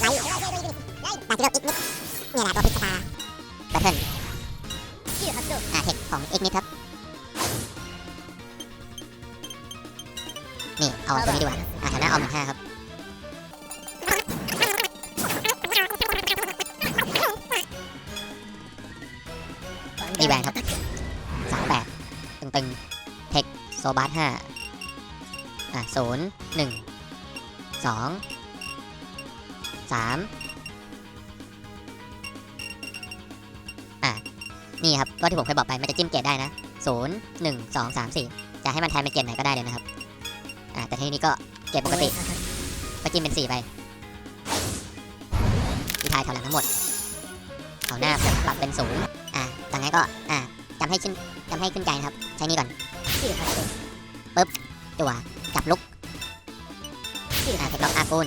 ไลท์ดาจิโรอีกนิดเนี่ยแหละตัวพิชตาแบทเทิลอ่าเทคของอีกนิดครับ นี่ เอาตัวนี้ดีกว่าอ่าแถวหน้าเอาหนึ่งห้าครับมีแวนครับสามแปดตึงตึงเทคโซบาร์ห้าอะศูนย์หนึ่งสอง สามอะนี่ครับก็ที่ผมเคยบอกไปมันจะจิ้มเกรดได้นะศูนย์หนึ่งสองสามสี่จะให้มันแทนเป็นเกรดไหนก็ได้เลยนะครับอะแต่ทีนี้ก็เกรดปกติก็จิ้มเป็นสี่ไปที่ทายถอยหลังทั้งหมดเอาหน้าปรับเป็นศูนย์อะจากนั้นก็อะจำให้ขึ้นจำให้ขึ้นใจนะครับ ใช้นี่ก่อนปึ๊บจั่วจับลุกอะเทคล็อกอาคูน